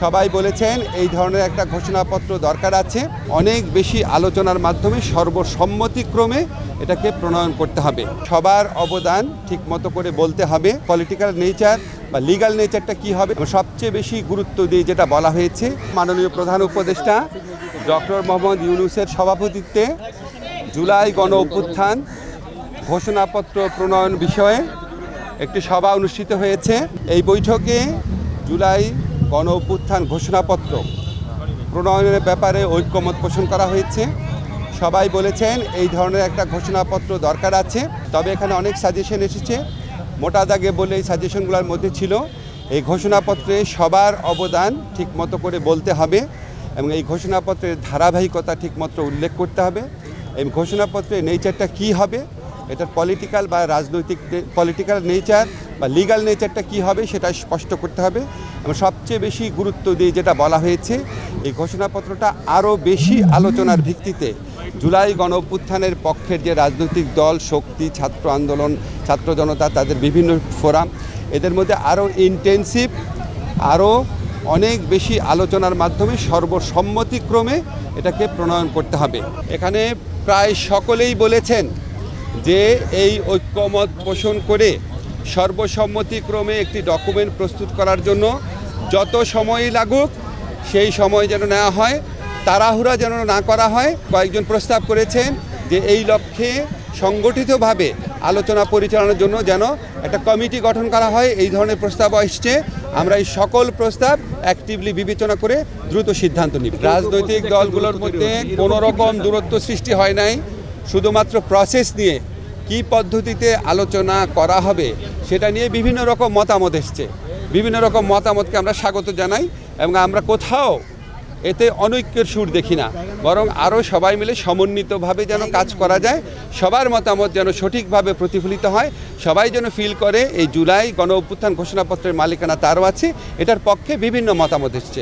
সবাই বলেছেন এই ধরনের একটা ঘোষণাপত্র দরকার আছে। অনেক বেশি আলোচনার মাধ্যমে সর্বসম্মতিক্রমে এটাকে প্রণয়ন করতে হবে। সবার অবদান ঠিক মতো করে বলতে হবে পলিটিক্যাল নেচার বা লিগ্যাল নেচারটা কি হবে? সবচেয়ে বেশি গুরুত্ব দিয়ে যেটা বলা হয়েছে, মাননীয় প্রধান উপদেষ্টা ডক্টর মোহাম্মদ ইউনুসের সভাপতিত্বে জুলাই গণ অভ্যুত্থান ঘোষণাপত্র প্রণয়ন বিষয়ে একটি সভা অনুষ্ঠিত হয়েছে। এই বৈঠকে জুলাই গণ অভ্যুত্থান ঘোষণাপত্র প্রণয়নের ব্যাপারে ঐক্যমত পোষণ করা হয়েছে। সবাই বলেছেন এই ধরনের একটা ঘোষণাপত্র দরকার আছে, তবে এখানে অনেক সাজেশন এসেছে। মোটা দাগে বলে এই সাজেশনগুলোর মধ্যে ছিল, এই ঘোষণাপত্রে সবার অবদান ঠিক মতো করে বলতে হবে এবং এই ঘোষণাপত্রের ধারাবাহিকতা ঠিকমতো উল্লেখ করতে হবে। এই ঘোষণাপত্রের নেচারটা কি হবে এটার পলিটিক্যাল বা রাজনৈতিক পলিটিক্যাল নেচার বা লিগ্যাল নেচারটা কি হবে সেটা স্পষ্ট করতে হবে। এবং সবচেয়ে বেশি গুরুত্ব দিয়ে যেটা বলা হয়েছে, এই ঘোষণাপত্রটা আরও বেশি আলোচনার ভিত্তিতে জুলাই গণ পক্ষের যে রাজনৈতিক দল, শক্তি, ছাত্র আন্দোলন, ছাত্র জনতা, তাদের বিভিন্ন ফোরাম, এদের মধ্যে আরও ইন্টেন্সিভ আরও অনেক বেশি আলোচনার মাধ্যমে সর্বসম্মতিক্রমে এটাকে প্রণয়ন করতে হবে। এখানে প্রায় সকলেই বলেছেন যে এই ঐক্যমত পোষণ করে সর্বসম্মতিক্রমে একটি ডকুমেন্ট প্রস্তুত করার জন্য যত সময়ই লাগুক সেই সময় যেন নেওয়া হয় তাড়াহুড়া যেন না করা হয়। কয়েকজন প্রস্তাব করেছেন যে এই লক্ষ্যে সংগঠিতভাবে আলোচনা পরিচালনার জন্য যেন একটা কমিটি গঠন করা হয়। এই ধরনের প্রস্তাব আসছে। আমরা এই সকল প্রস্তাব অ্যাক্টিভলি বিবেচনা করে দ্রুত সিদ্ধান্ত নিই রাজনৈতিক দলগুলোর মধ্যে কোনো রকম দূরত্ব সৃষ্টি হয় নাই। শুধুমাত্র প্রসেস নিয়ে কি পদ্ধতিতে আলোচনা করা হবে সেটা নিয়ে বিভিন্ন রকম মতামত এসছে। বিভিন্ন রকম মতামতকে আমরা স্বাগত জানাই এবং আমরা কোথাও এতে অনৈক্যের সুর দেখি না। বরং আরও সবাই মিলে সমন্বিতভাবে যেন কাজ করা যায়, সবার মতামত যেন সঠিকভাবে প্রতিফলিত হয়, সবাই যেন ফিল করে, এই জুলাই গণ অভ্যুত্থান ঘোষণাপত্রের মালিকানা তারও আছে, এটার পক্ষে বিভিন্ন মতামত এসছে।